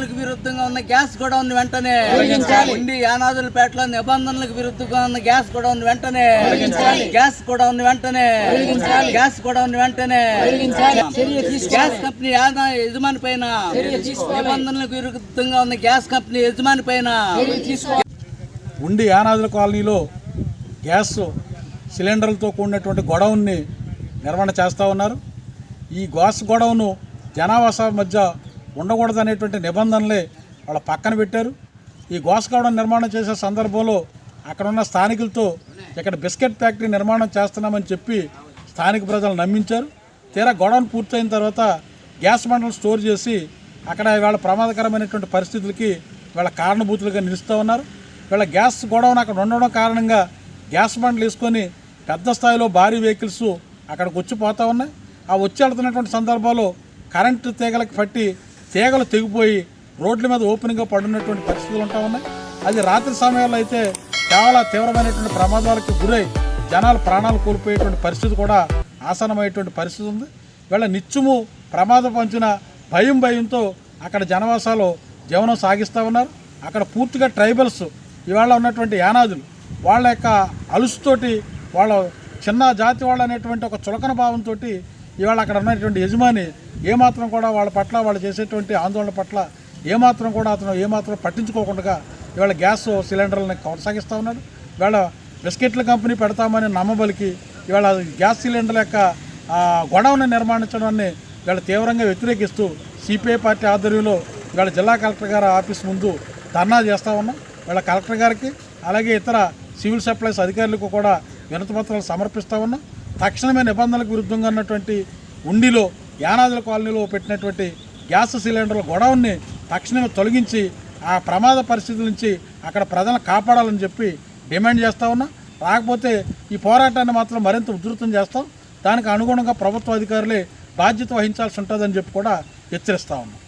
విరుద్ధంగా ఉన్న గ్యాస్ గొడవను వెంటనే ఉండి యానాదులపేటలో నిబంధనలకు విరుద్ధంగా ఉన్న గ్యాస్ గొడవను వెంటనే గ్యాస్ గొడవను వెంటనే గ్యాస్ గొడవను వెంటనే గ్యాస్ కంపెనీ యజమాని పైన నిబంధనలకు విరుద్ధంగా ఉన్న గ్యాస్ కంపెనీ యజమాని పైన ఉండి యానాదుల కాలనీలో గ్యాస్ సిలిండర్లతో కూడినటువంటి గొడవని నిర్వహణ చేస్తూ ఉన్నారు. ఈ గ్యాస్ గొడవను జనావాస మధ్య ఉండకూడదనేటువంటి నిబంధనలే వాళ్ళ పక్కన పెట్టారు. ఈ గ్యాస్ నిర్మాణం చేసే సందర్భంలో అక్కడ ఉన్న స్థానికులతో ఇక్కడ బిస్కెట్ ఫ్యాక్టరీ నిర్మాణం చేస్తున్నామని చెప్పి స్థానిక ప్రజలు నమ్మించారు. తీరా గొడవను పూర్తయిన తర్వాత గ్యాస్ బండలు స్టోర్ చేసి అక్కడ వాళ్ళ ప్రమాదకరమైనటువంటి పరిస్థితులకి వీళ్ళ కారణభూతులుగా నిలుస్తూ ఉన్నారు. వీళ్ళ గ్యాస్ గొడవను అక్కడ ఉండడం కారణంగా గ్యాస్ బండ్లు వేసుకొని పెద్ద స్థాయిలో భారీ వెహికల్స్ అక్కడికి వచ్చి పోతూ ఉన్నాయి. ఆ వచ్చి వెళ్తున్నటువంటి సందర్భాల్లో కరెంటు తీగలకి పట్టి తీగలు తెగిపోయి రోడ్ల మీద ఓపెన్గా పడినటువంటి పరిస్థితులు ఉంటా ఉన్నాయి. అది రాత్రి సమయాల్లో అయితే చాలా తీవ్రమైనటువంటి ప్రమాదాలకు గురై జనాలు ప్రాణాలు కోల్పోయేటువంటి పరిస్థితి కూడా ఆసనమయ్యేటువంటి పరిస్థితి ఉంది. వీళ్ళ నిత్యము ప్రమాదం పంచిన భయం భయంతో అక్కడ జనవాసాలు జీవనం సాగిస్తూ ఉన్నారు. అక్కడ పూర్తిగా ట్రైబల్స్ ఇవాళ ఉన్నటువంటి యానాదులు వాళ్ళ యొక్క అలుసుతోటి వాళ్ళ చిన్న జాతి వాళ్ళు అనేటువంటి ఒక చులకన భావంతో ఇవాళ అక్కడ ఉన్నటువంటి యజమాని ఏమాత్రం కూడా వాళ్ళ పట్ల వాళ్ళు చేసేటువంటి ఆందోళన పట్ల ఏమాత్రం కూడా అతను ఏమాత్రం పట్టించుకోకుండా ఇవాళ గ్యాస్ సిలిండర్లను కొనసాగిస్తూ ఉన్నాడు. ఇవాళ బిస్కెట్ల కంపెనీ పెడతామని నమ్మబలికి ఇవాళ గ్యాస్ సిలిండర్ల యొక్క గొడవను నిర్మాణించడాన్ని వీళ్ళు తీవ్రంగా వ్యతిరేకిస్తూ సిపిఐ పార్టీ ఆధ్వర్యంలో ఇవాళ జిల్లా కలెక్టర్ గారి ఆఫీస్ ముందు ధర్నా చేస్తూ ఉన్నాం. వీళ్ళ కలెక్టర్ గారికి అలాగే ఇతర సివిల్ సప్లైస్ అధికారులకు కూడా వినతి పత్రాలు సమర్పిస్తూ ఉన్నాం. తక్షణమే నిబంధనలకు విరుద్ధంగా ఉన్నటువంటి ఉండిలో యానాదుల కాలనీలో పెట్టినటువంటి గ్యాస్ సిలిండర్ల గొడవని తక్షణమే తొలగించి ఆ ప్రమాద పరిస్థితుల నుంచి అక్కడ ప్రజలను కాపాడాలని చెప్పి డిమాండ్ చేస్తూ ఉన్నా. రాకపోతే ఈ పోరాటాన్ని మాత్రం మరింత ఉధృతం చేస్తాం. దానికి అనుగుణంగా ప్రభుత్వ అధికారులే బాధ్యత వహించాల్సి ఉంటుందని చెప్పి కూడా హెచ్చరిస్తా ఉన్నాం.